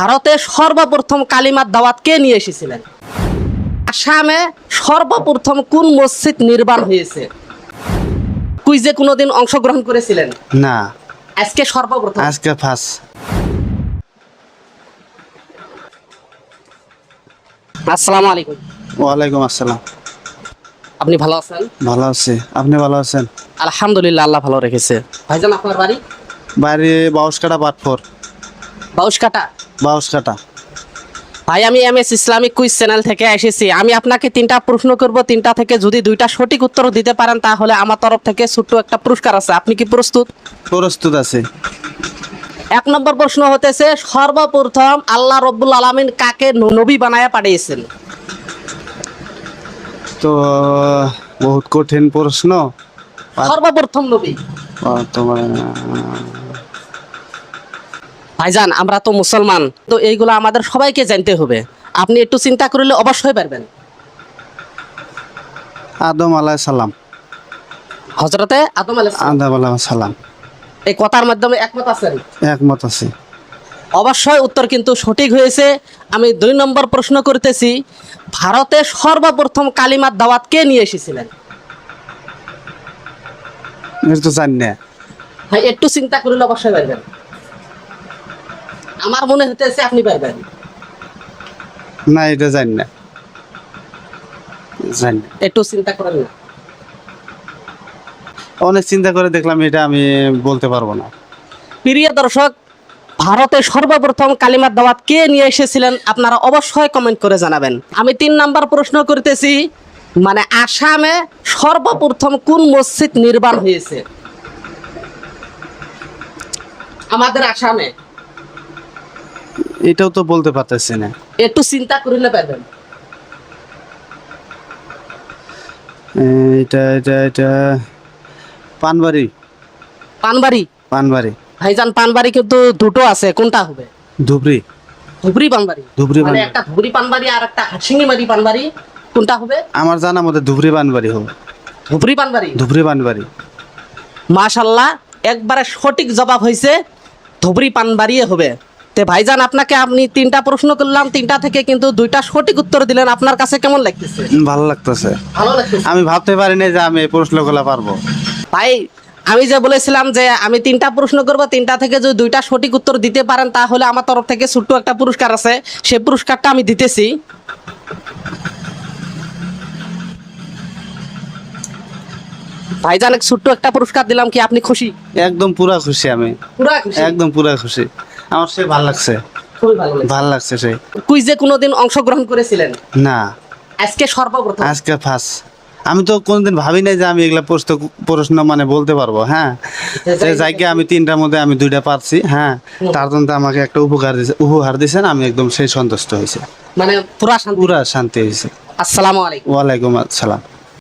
ভারতে সর্বপ্রথম কালিমার দাওয়াত কে নিয়ে এসেছিলেন? আসামে সর্বপ্রথম কোন মসজিদ নির্মাণ হয়েছে? কুইজে কোনোদিন অংশগ্রহণ করেছিলেন? না। আজকে সর্বপ্রথম। আজকে ফার্স্ট। আসসালামু আলাইকুম। ওয়ালাইকুম আসসালাম। আপনি ভালো আছেন? ভালো আছি। আপনি ভালো আছেন? আলহামদুলিল্লাহ আল্লাহ ভালো রেখেছে। ভাইজান আপনার বাড়ি? বাড়ি বাউসকাটা পাটফোর বাউসকাটা? বাউসকাটা ভাই আমি M S Islamic quiz channel থেকে এসেছি। আমি আপনাকে তিনটা প্রশ্ন করব। তিনটা থেকে যদি দুইটা সঠিক উত্তর দিতে পারেন তাহলে আমার তরফ থেকে ছোট্ট একটা পুরস্কার আছে। আপনি কি প্রস্তুত? প্রস্তুত আছে। এক নম্বর প্রশ্ন হতেছে সর্বপ্রথম আল্লাহ রব্বুল আলমিন কাকে নবী বানায়া পাঠিয়েছেন? তো বহুত কঠিন প্রশ্ন। সর্বপ্রথম নবী। তোমার ভাইজান আমরা তো মুসলমান তো এইগুলো আমাদের সবাইকে জানতে হবে। আপনি একটু চিন্তা করলে অবশ্যই পারবেন। আদম আলাই সালাম। হজরতে আদম আলাইহিস সালাম। আদম আলাই সালাম। এই কথার মাধ্যমে একমত আছেন একমত আছে। অবশ্যই উত্তর কিন্তু সঠিক হয়েছে। আমি দুই নম্বর প্রশ্ন করতেছি ভারতে সর্বপ্রথম কালিমার দাওয়াত কে নিয়ে এসেছিলেন? ভাই একটু চিন্তা করলে অবশ্যই পারবেন। আমার মনে হতেছে আপনি পারবেন না এটা জানি না। জানি। একটু চিন্তা করেন না। অনেক চিন্তা করে দেখলাম এটা আমি বলতে পারব না। প্রিয় দর্শক ভারতে সর্বপ্রথম কালিমার দাওয়াত কে নিয়ে এসেছিলেন আপনারা অবশ্যই কমেন্ট করে জানাবেন। আমি তিন নাম্বার প্রশ্ন করতেছি মানে আসামে সর্বপ্রথম কোন মসজিদ নির্মাণ হয়েছে? আমাদের আসামে। এটাও তো বলতে পারতেছি না। একটু চিন্তা করিলে পারবেন। এটা এটা এটা পানবাড়ি। পানবাড়ি? পানবাড়ি। ভাইজান পানবাড়ি কিন্তু দুটো আছে কোনটা হবে? ধুবড়ি। ধুবরি পানবাড়ি? ধুবড়ি মানে একটা ধুবরি পানবাড়ি আর একটা হাসিঙ্গিমারি পানবাড়ি কোনটা হবে? আমার জানা মতে ধুবড়ি পানবাড়ি হবে। ধুবরি পানবাড়ি? ধুবড়ি পানবাড়ি। মাশাল্লাহ একবারে সঠিক জবাব হয়েছে ধুবরি পানবাড়িয়ে হবে। তে ভাইজান আপনাকে আপনি তিনটা প্রশ্ন করলাম তিনটা থেকে কিন্তু দুইটা সঠিক উত্তর দিলেন। আপনার কাছে কেমন লাগতেছে? ভালো লাগতেছে। ভালো লাগতেছে? আমি ভাবতে পারিনি যে আমি এই প্রশ্নগুলো পারব। ভাই আমি যে বলেছিলাম যে আমি তিনটা প্রশ্ন করব তিনটা থেকে যদি দুইটা সঠিক উত্তর দিতে পারেন তাহলে আমার তরফ থেকে ছোট্ট একটা পুরস্কার আছে। সেই পুরস্কারটা আমি দিতেছি। ভাইজান এক ছোট্ট একটা পুরস্কার দিলাম কি আপনি খুশি? একদম পুরা খুশি আমি। পুরা খুশি? একদম পুরা খুশি। আমার সে ভালো লাগছে। খুবই ভালো লাগছে। ভালো লাগছে সে। কুইজে কোনোদিন অংশগ্রহণ করেছিলেন? না। আজকে সর্বপ্রথম। আজকে ফার্স্ট আমি তো কোনোদিন ভাবি নাই যে আমি এগুলা প্রশ্ন প্রশ্ন মানে বলতে পারব হ্যাঁ? যে যাইকে আমি তিনটার মধ্যে আমি দুইটা পারছি হ্যাঁ? তার জন্য তো আমাকে একটা উপকার দিছে উপহার দিয়েছেন আমি একদম সেই সন্তুষ্ট হয়েছে। মানে পুরা শান্তি। পুরা শান্তি হয়েছে। আসসালামু আলাইকুম। ওয়ালাইকুম আসসালাম।